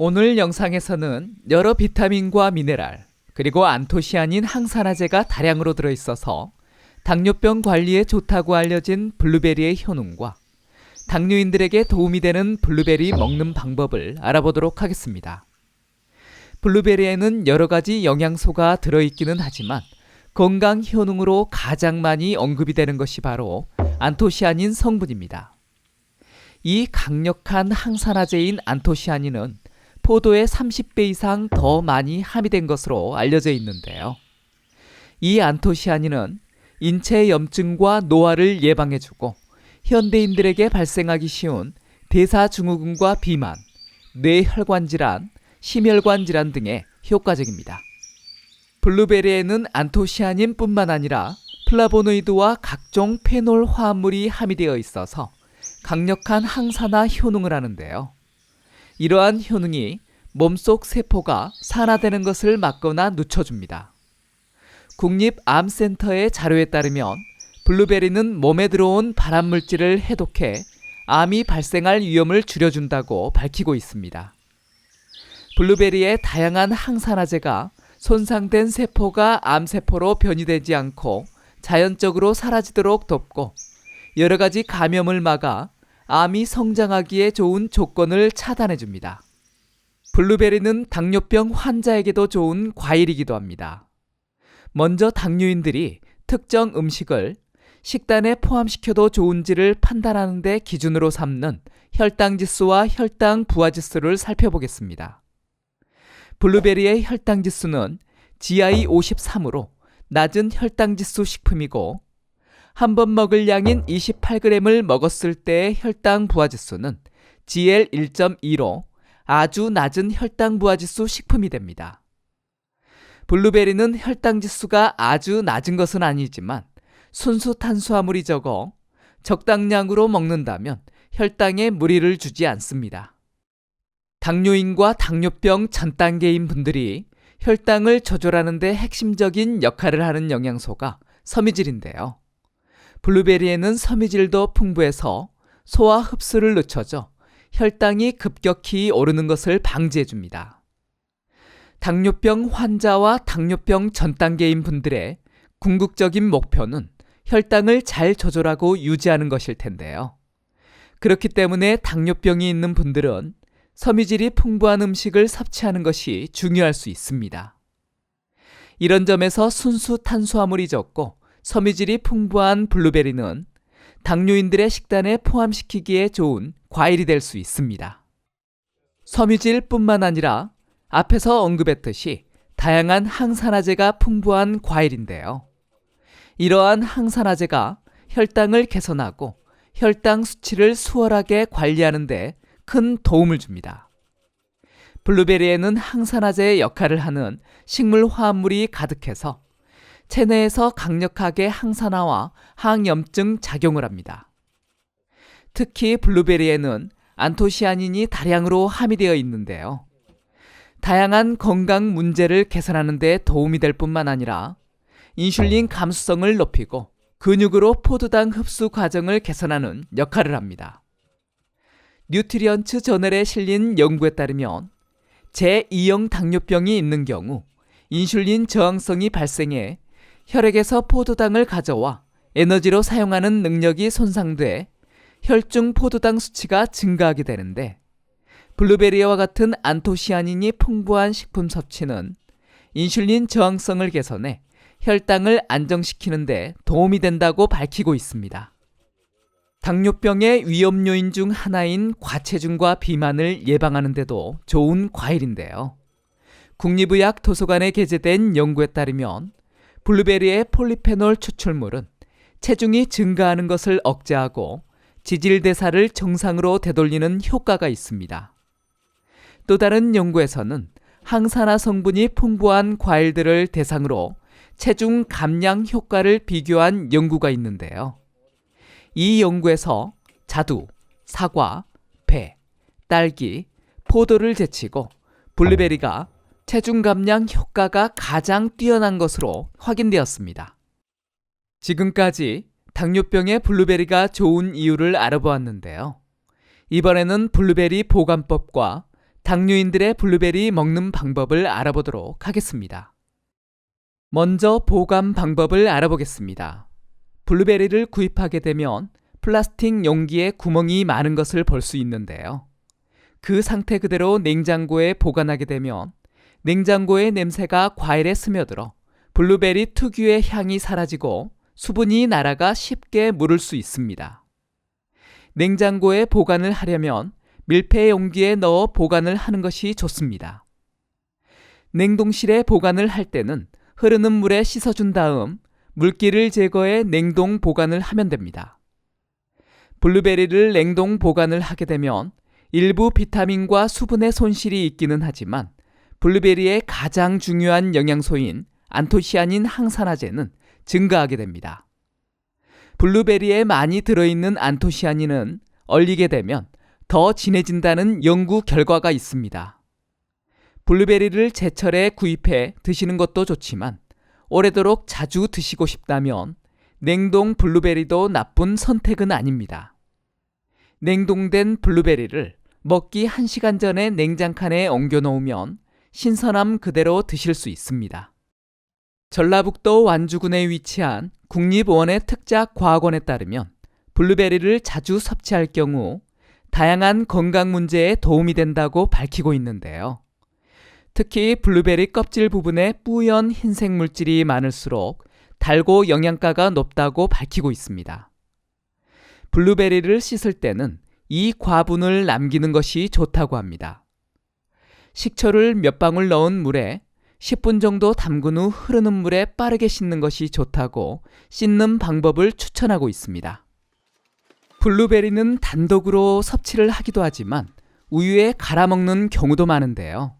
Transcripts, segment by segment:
오늘 영상에서는 여러 비타민과 미네랄, 그리고 안토시아닌 항산화제가 다량으로 들어있어서 당뇨병 관리에 좋다고 알려진 블루베리의 효능과 당뇨인들에게 도움이 되는 블루베리 먹는 방법을 알아보도록 하겠습니다. 블루베리에는 여러 가지 영양소가 들어있기는 하지만 건강 효능으로 가장 많이 언급이 되는 것이 바로 안토시아닌 성분입니다. 이 강력한 항산화제인 안토시아닌은 포도의 30배 이상 더 많이 함유된 것으로 알려져 있는데요. 이 안토시아닌은 인체 염증과 노화를 예방해주고 현대인들에게 발생하기 쉬운 대사증후군과 비만, 뇌혈관 질환, 심혈관 질환 등에 효과적입니다. 블루베리에는 안토시아닌뿐만 아니라 플라보노이드와 각종 페놀 화합물이 함유되어 있어서 강력한 항산화 효능을 하는데요. 이러한 효능이 몸속 세포가 산화되는 것을 막거나 늦춰줍니다. 국립암센터의 자료에 따르면 블루베리는 몸에 들어온 발암물질을 해독해 암이 발생할 위험을 줄여준다고 밝히고 있습니다. 블루베리의 다양한 항산화제가 손상된 세포가 암세포로 변이되지 않고 자연적으로 사라지도록 돕고 여러 가지 감염을 막아 암이 성장하기에 좋은 조건을 차단해 줍니다. 블루베리는 당뇨병 환자에게도 좋은 과일이기도 합니다. 먼저 당뇨인들이 특정 음식을 식단에 포함시켜도 좋은지를 판단하는 데 기준으로 삼는 혈당 지수와 혈당 부하 지수를 살펴보겠습니다. 블루베리의 혈당 지수는 GI 53으로 낮은 혈당 지수 식품이고 한 번 먹을 양인 28g을 먹었을 때의 혈당 부하 지수는 GL 1.2로 아주 낮은 혈당 부하 지수 식품이 됩니다. 블루베리는 혈당 지수가 아주 낮은 것은 아니지만 순수 탄수화물이 적어 적당량으로 먹는다면 혈당에 무리를 주지 않습니다. 당뇨인과 당뇨병 전 단계인 분들이 혈당을 조절하는 데 핵심적인 역할을 하는 영양소가 섬유질인데요. 블루베리에는 섬유질도 풍부해서 소화 흡수를 늦춰져 혈당이 급격히 오르는 것을 방지해 줍니다. 당뇨병 환자와 당뇨병 전 단계인 분들의 궁극적인 목표는 혈당을 잘 조절하고 유지하는 것일 텐데요. 그렇기 때문에 당뇨병이 있는 분들은 섬유질이 풍부한 음식을 섭취하는 것이 중요할 수 있습니다. 이런 점에서 순수 탄수화물이 적고 섬유질이 풍부한 블루베리는 당뇨인들의 식단에 포함시키기에 좋은 과일이 될 수 있습니다. 섬유질뿐만 아니라 앞에서 언급했듯이 다양한 항산화제가 풍부한 과일인데요. 이러한 항산화제가 혈당을 개선하고 혈당 수치를 수월하게 관리하는데 큰 도움을 줍니다. 블루베리에는 항산화제의 역할을 하는 식물 화합물이 가득해서 체내에서 강력하게 항산화와 항염증 작용을 합니다. 특히 블루베리에는 안토시아닌이 다량으로 함유되어 있는데요. 다양한 건강 문제를 개선하는 데 도움이 될 뿐만 아니라 인슐린 감수성을 높이고 근육으로 포도당 흡수 과정을 개선하는 역할을 합니다. 뉴트리언츠 저널에 실린 연구에 따르면 제2형 당뇨병이 있는 경우 인슐린 저항성이 발생해 혈액에서 포도당을 가져와 에너지로 사용하는 능력이 손상돼 혈중 포도당 수치가 증가하게 되는데 블루베리와 같은 안토시아닌이 풍부한 식품 섭취는 인슐린 저항성을 개선해 혈당을 안정시키는데 도움이 된다고 밝히고 있습니다. 당뇨병의 위험 요인 중 하나인 과체중과 비만을 예방하는데도 좋은 과일인데요. 국립의학 도서관에 게재된 연구에 따르면 블루베리의 폴리페놀 추출물은 체중이 증가하는 것을 억제하고 지질 대사를 정상으로 되돌리는 효과가 있습니다. 또 다른 연구에서는 항산화 성분이 풍부한 과일들을 대상으로 체중 감량 효과를 비교한 연구가 있는데요. 이 연구에서 자두, 사과, 배, 딸기, 포도를 제치고 블루베리가 체중 감량 효과가 가장 뛰어난 것으로 확인되었습니다. 지금까지 당뇨병에 블루베리가 좋은 이유를 알아보았는데요. 이번에는 블루베리 보관법과 당뇨인들의 블루베리 먹는 방법을 알아보도록 하겠습니다. 먼저 보관 방법을 알아보겠습니다. 블루베리를 구입하게 되면 플라스틱 용기에 구멍이 많은 것을 볼 수 있는데요. 그 상태 그대로 냉장고에 보관하게 되면 냉장고의 냄새가 과일에 스며들어 블루베리 특유의 향이 사라지고 수분이 날아가 쉽게 무를 수 있습니다. 냉장고에 보관을 하려면 밀폐 용기에 넣어 보관을 하는 것이 좋습니다. 냉동실에 보관을 할 때는 흐르는 물에 씻어준 다음 물기를 제거해 냉동 보관을 하면 됩니다. 블루베리를 냉동 보관을 하게 되면 일부 비타민과 수분의 손실이 있기는 하지만 블루베리의 가장 중요한 영양소인 안토시아닌 항산화제는 증가하게 됩니다. 블루베리에 많이 들어있는 안토시아닌은 얼리게 되면 더 진해진다는 연구 결과가 있습니다. 블루베리를 제철에 구입해 드시는 것도 좋지만 오래도록 자주 드시고 싶다면 냉동 블루베리도 나쁜 선택은 아닙니다. 냉동된 블루베리를 먹기 1시간 전에 냉장칸에 옮겨 놓으면 신선함 그대로 드실 수 있습니다. 전라북도 완주군에 위치한 국립원예 특작 과학원에 따르면 블루베리를 자주 섭취할 경우 다양한 건강 문제에 도움이 된다고 밝히고 있는데요. 특히 블루베리 껍질 부분에 뿌연 흰색 물질이 많을수록 달고 영양가가 높다고 밝히고 있습니다. 블루베리를 씻을 때는 이 과분을 남기는 것이 좋다고 합니다. 식초를 몇 방울 넣은 물에 10분 정도 담근 후 흐르는 물에 빠르게 씻는 것이 좋다고 씻는 방법을 추천하고 있습니다. 블루베리는 단독으로 섭취를 하기도 하지만 우유에 갈아 먹는 경우도 많은데요.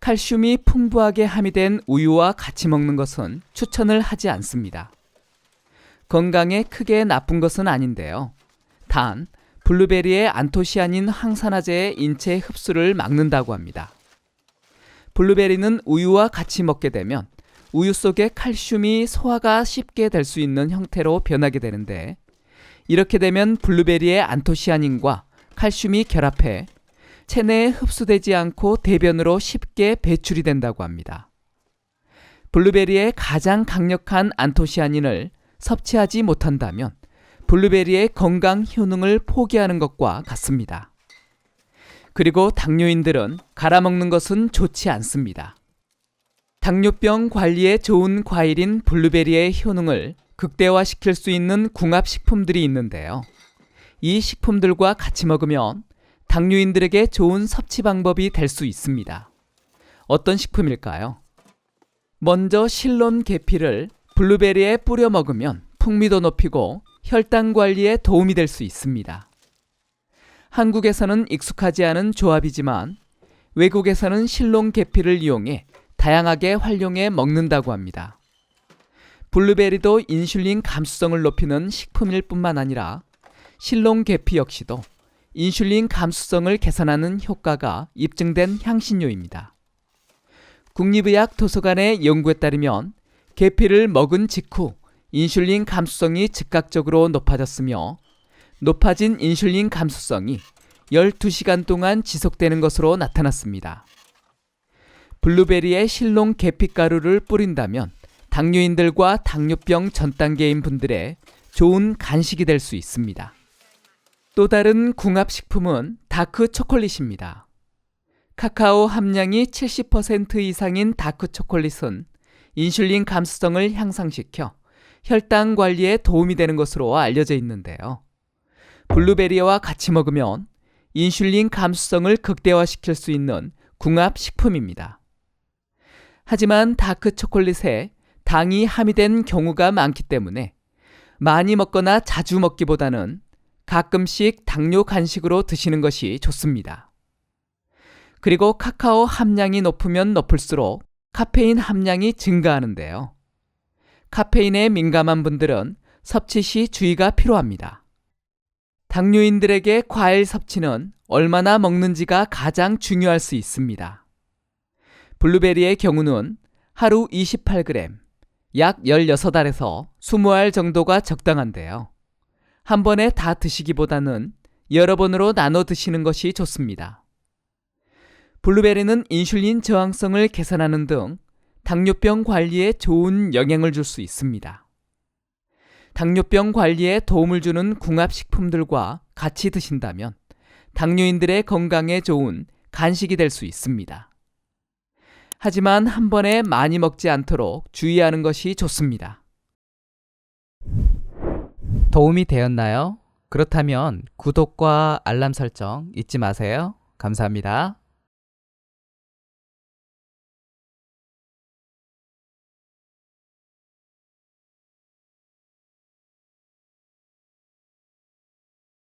칼슘이 풍부하게 함유된 우유와 같이 먹는 것은 추천을 하지 않습니다. 건강에 크게 나쁜 것은 아닌데요. 단, 블루베리의 안토시아닌 항산화제의 인체 흡수를 막는다고 합니다. 블루베리는 우유와 같이 먹게 되면 우유 속의 칼슘이 소화가 쉽게 될 수 있는 형태로 변하게 되는데 이렇게 되면 블루베리의 안토시아닌과 칼슘이 결합해 체내에 흡수되지 않고 대변으로 쉽게 배출이 된다고 합니다. 블루베리의 가장 강력한 안토시아닌을 섭취하지 못한다면 블루베리의 건강 효능을 포기하는 것과 같습니다. 그리고 당뇨인들은 갈아 먹는 것은 좋지 않습니다. 당뇨병 관리에 좋은 과일인 블루베리의 효능을 극대화시킬 수 있는 궁합식품들이 있는데요. 이 식품들과 같이 먹으면 당뇨인들에게 좋은 섭취 방법이 될 수 있습니다. 어떤 식품일까요? 먼저 실론 계피를 블루베리에 뿌려 먹으면 풍미도 높이고 혈당 관리에 도움이 될 수 있습니다. 한국에서는 익숙하지 않은 조합이지만 외국에서는 실론 계피를 이용해 다양하게 활용해 먹는다고 합니다. 블루베리도 인슐린 감수성을 높이는 식품일 뿐만 아니라 실론 계피 역시도 인슐린 감수성을 개선하는 효과가 입증된 향신료입니다. 국립의학 도서관의 연구에 따르면 계피를 먹은 직후 인슐린 감수성이 즉각적으로 높아졌으며 높아진 인슐린 감수성이 12시간 동안 지속되는 것으로 나타났습니다. 블루베리에 실론 계피가루를 뿌린다면 당뇨인들과 당뇨병 전 단계인 분들의 좋은 간식이 될 수 있습니다. 또 다른 궁합식품은 다크 초콜릿입니다. 카카오 함량이 70% 이상인 다크 초콜릿은 인슐린 감수성을 향상시켜 혈당 관리에 도움이 되는 것으로 알려져 있는데요. 블루베리와 같이 먹으면 인슐린 감수성을 극대화시킬 수 있는 궁합 식품입니다. 하지만 다크 초콜릿에 당이 함유된 경우가 많기 때문에 많이 먹거나 자주 먹기보다는 가끔씩 당뇨 간식으로 드시는 것이 좋습니다. 그리고 카카오 함량이 높으면 높을수록 카페인 함량이 증가하는데요. 카페인에 민감한 분들은 섭취 시 주의가 필요합니다. 당뇨인들에게 과일 섭취는 얼마나 먹는지가 가장 중요할 수 있습니다. 블루베리의 경우는 하루 28g, 약 16알에서 20알 정도가 적당한데요. 한 번에 다 드시기보다는 여러 번으로 나눠 드시는 것이 좋습니다. 블루베리는 인슐린 저항성을 개선하는 등 당뇨병 관리에 좋은 영향을 줄 수 있습니다. 당뇨병 관리에 도움을 주는 궁합식품들과 같이 드신다면 당뇨인들의 건강에 좋은 간식이 될 수 있습니다. 하지만 한 번에 많이 먹지 않도록 주의하는 것이 좋습니다. 도움이 되었나요? 그렇다면 구독과 알람 설정 잊지 마세요. 감사합니다.